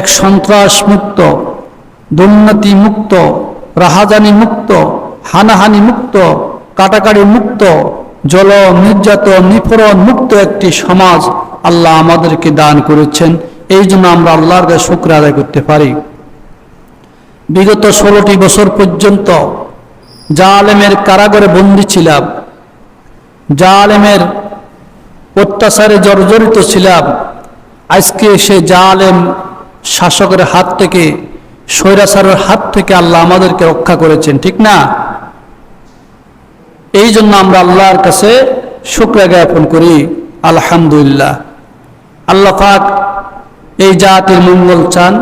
এক সন্ত্রাস মুক্ত দুর্নীতি মুক্ত রাহাজানি মুক্ত হানাহানি মুক্ত কাটাকাটি মুক্ত জল নির্যাতন নিপরণ মুক্ত একটি সমাজ আল্লাহ আমাদেরকে দান করেছেন। এই জন্য আমরা আল্লাহর কাছে শুক্র আদায় করতে পারি। বিগত ষোলোটি বছর পর্যন্ত জালেমের কারাগারে বন্দী ছিলাম। জালেমের অত্যাচারে জর্জরিত ছিলাম। আজকে সে জালেম শাসকের হাত থেকে, স্বৈরাচারের হাত থেকে আল্লাহ আমাদেরকে রক্ষা করেছেন, ঠিক না? এই জন্য আমরা আল্লাহর কাছে শুক্র জ্ঞাপন করি, আলহামদুলিল্লাহ। আল্লাহ পাক এই জাতির মঙ্গল চান,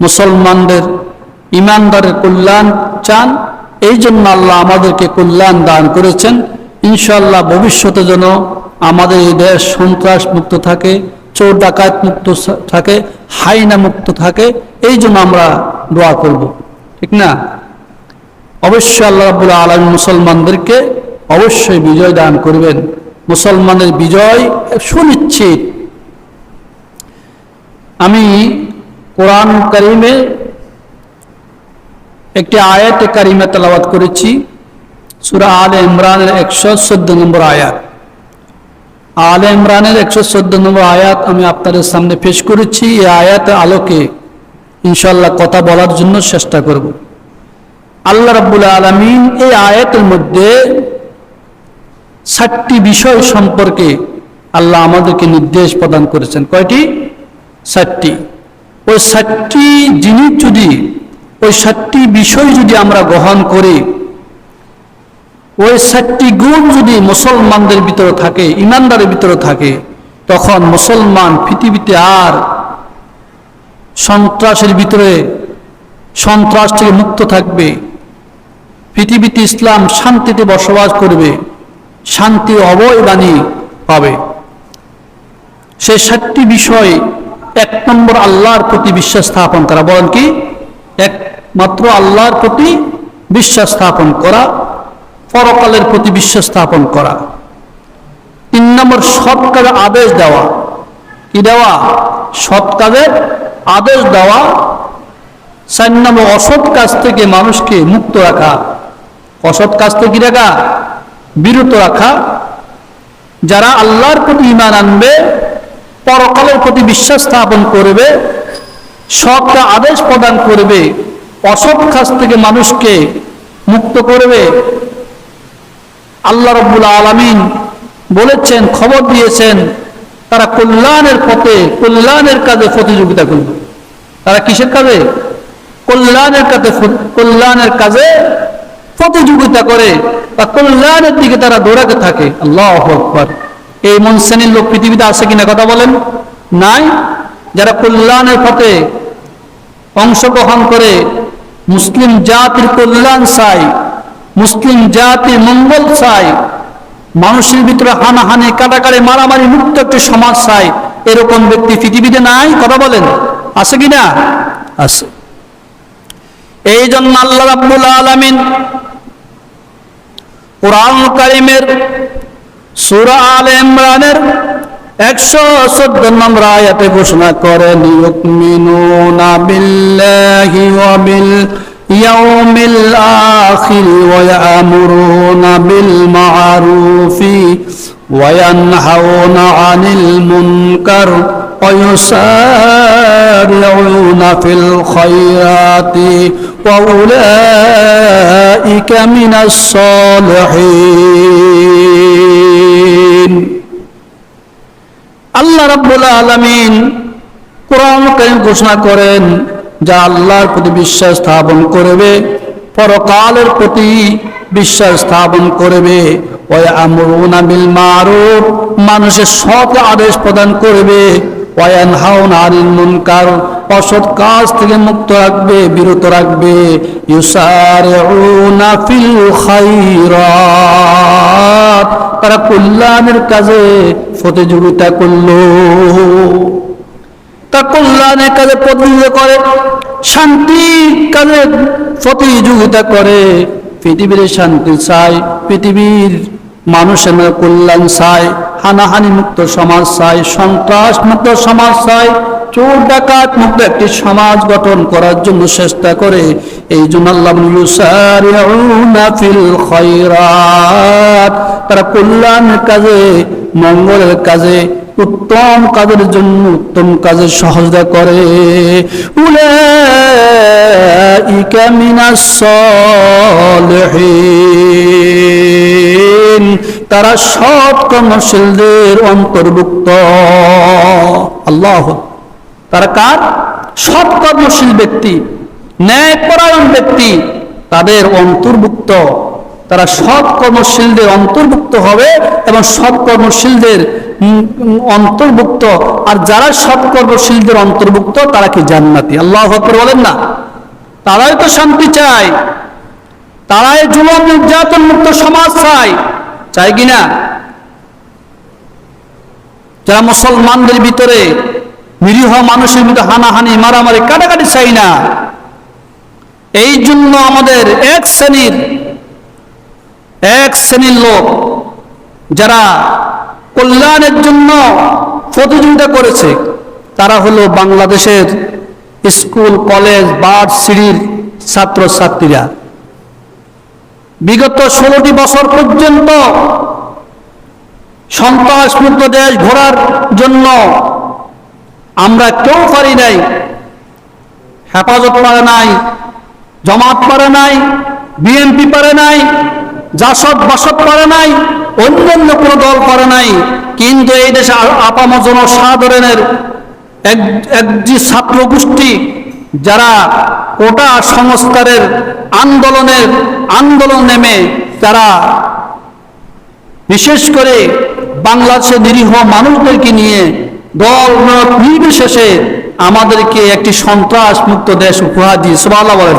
মুসলমানদের ইমানদারের কল্যাণ চান এই জন্য আল্লাহ আমাদেরকে কল্যাণ দান করেছেন। ইনশাল্লাহ ভবিষ্যতে যেন আমাদের এই দেশ সন্ত্রাস মুক্ত থাকে চোর, ডাকাত মুক্ত থাকে, হাইনা মুক্ত থাকে, এই জন্য আমরা দোয়া করব। ঠিক না? অবশ্যই আল্লাহ রাবুল আলম মুসলমানদেরকে অবশ্যই বিজয় দান করবেন। মুসলমানের বিজয় সুনিশ্চিত। আমি কোরআন করিমে একটি আয়াত কারিমে তেলাওয়াত করেছি। সুরা আল ইমরানের একশো চোদ্দ নম্বর আয়াত। আল ইমরানের একশো চোদ্দ নম্বর আয়াত আমি আপনাদের সামনে পেশ করেছি। এই আয়াতের আলোকে ইনশাল্লাহ কথা বলার জন্য চেষ্টা করব। আল্লাহ রাব্বুল আলমিন এই আয়াতের মধ্যে ষাটটি বিষয় সম্পর্কে আল্লাহ আমাদেরকে নির্দেশ প্রদান করেছেন। কয়টি? ষাটটি। ওই ষাটটি জিনিস যদি, ওই ষাটটি বিষয় যদি আমরা গ্রহণ করি ওই ষাটটি গুণ যদি মুসলমানদের ভিতরে থাকে, ইমানদারের ভিতরে থাকে, তখন মুসলমান পৃথিবীতে আর সন্ত্রাসের ভিতরে, সন্ত্রাস থেকে মুক্ত থাকবে। পৃথিবীতে ইসলাম শান্তিতে বসবাস করবে, শান্তি অবয় বাণী পাবে। সেই সাতটি বিষয় এক নম্বর আল্লাহর প্রতি বিশ্বাস স্থাপন করা। বলেন কি? একমাত্র আল্লাহর প্রতি বিশ্বাস স্থাপন করা পরকালের প্রতি বিশ্বাস স্থাপন করা। তিন নম্বর সৎ কাজে আদেশ দেওয়া। কি দেওয়া? সৎ কাজের আদেশ দেওয়া। চার নম্বর অসৎ কাজ থেকে মানুষকে মুক্ত রাখা। অসৎ কাজ থেকে রাখা? বিরত রাখা। যারা আল্লাহর প্রতি ইমান আনবে, পরকালের প্রতি বিশ্বাস স্থাপন করবে সৎটা আদেশ প্রদান করবে, অসৎ কাজ থেকে মানুষকে মুক্ত করবে আল্লাহ রব্বুল আলমিন বলেছেন, খবর দিয়েছেন, তারা কল্যাণের পথে, কল্যাণের কাজে প্রতিযোগিতা করবে। তারা কিসের কাজে? কল্যাণের কাজে কল্যাণের কাজে প্রতিযোগিতা করে। বা কল্যাণের দিকে তারা দৌড়াতে থাকে। আল্লাহ আকবর। এই মন শ্রেণির লোক পৃথিবীতে আছে কিনা কথা বলেন? নাই। যারা কল্যাণের পথে অংশগ্রহণ করে, মুসলিম জাতির কল্যাণ চাই মুসলিম জাতির মঙ্গল চাই। মানুষের ভিতরে হানাহানি কাটাকাড়ি মারামারি, মুক্ত একটি সমাজ চাই। এরকম ব্যক্তি পৃথিবীতে নাই, কথা বলেন। আছে কিনা আছে। এই জন্য আল্লাহ রাব্বুল আলামিন কোরআন কারিমের সূরা আলে ইমরানের একশো চোদ্দ নম্বর আয়াতে ঘোষণা করেন ইউকমিনুনা বিল্লাহি ওয়া বিল ইয়াউমিল আখির ওয়া ইয়ামুরুনা বিল মা'রুফি ওয়া ইয়ানহাউনা আনিল মুনকার ويسارعون في الخيرات وأولئك من الصالحين আল্লাহ রাব্বুল আলামিন কোরআন কারীম ঘোষণা করেন যা আল্লাহর প্রতি বিশ্বাস স্থাপন করবে, পরকালের প্রতি বিশ্বাস স্থাপন করবে। ওই আমরুনা বিল মারুফ, মানুষের সৎ আদেশ প্রদান করবে। ওয়ান হাউন আনিল মুনকার, অসৎ কাজ থেকে মুক্ত রাখবে, বিরত রাখবে। ইউসারিউনা ফিল খাইরাত তারা কল্যাণের কাজে প্রতিযোগিতা করল। তা কল্যাণের কাজে প্রতিযোগিতা করে, শান্তির কাজে প্রতিযোগিতা করে। পৃথিবীর শান্তি চাই, পৃথিবীর মানুষের মধ্যে কল্যাণ চাই, হানাহানি মুক্ত সমাজ চাই, সন্ত্রাস মুক্ত সমাজ চাই, চোর ডাকাত মুক্ত একটি সমাজ গঠন করার জন্য চেষ্টা করে। এই জন্য আল্লাহ তারা কল্যাণের কাজে, মঙ্গলের কাজে উত্তম কাজের জন্য উত্তম কাজের সহজতা করে। সলিহিন। তারা সব কর্মশীলদের অন্তর্ভুক্ত। আল্লাহ। তারা কার? সব কর্মশীল ব্যক্তি ন্যায় ন্যায়পরায়ণ ব্যক্তি, তাদের অন্তর্ভুক্ত। তারা সৎ কর্মশীলদের অন্তর্ভুক্ত হবে এবং সৎ কর্মশীলদের অন্তর্ভুক্ত। আর যারা সৎ কর্মশীলদের অন্তর্ভুক্ত, তারা কি জান্নাতি? আল্লাহ আকবার বলেন না? তারাই তো শান্তি চায়। তারাই জুলুম, নির্যাতন মুক্ত সমাজ চায়। চায় কিনা যারা মুসলমানদের ভিতরে নিরীহ মানুষের ভিতরে হানাহানি, মারামারি, কাটাকাটি চাই না। এই জন্য আমাদের এক শ্রেণির এক শ্রেণির লোক যারা কল্যাণের জন্য প্রতিযোগিতা করেছে, তারা হলো বাংলাদেশের স্কুল, কলেজ ভার্সিটির ছাত্রছাত্রীরা। বিগত ষোলোটি বছর পর্যন্ত সন্ত্রাসমুক্ত দেশ ঘোরার জন্য আমরা কেউ পারি নাই, হেফাজত পারে নাই, জমাত পারে নাই, বিএনপি পারে নাই জাসদ বাসদ পারে নাই, অন্যান্য কোনো দল পারে নাই, কিন্তু এই দেশে আ- আপাম জনসাধারণের একটি ছাত্র গোষ্ঠী যারা কোটা সংস্কারের আন্দোলনের আন্দোলন নেমে তারা বিশেষ করে বাংলাদেশের নিরীহ মানুষদেরকে নিয়ে দল নির্বিশেষে আমাদেরকে একটি সন্ত্রাস মুক্ত দেশ উপহার দিয়ে বলেন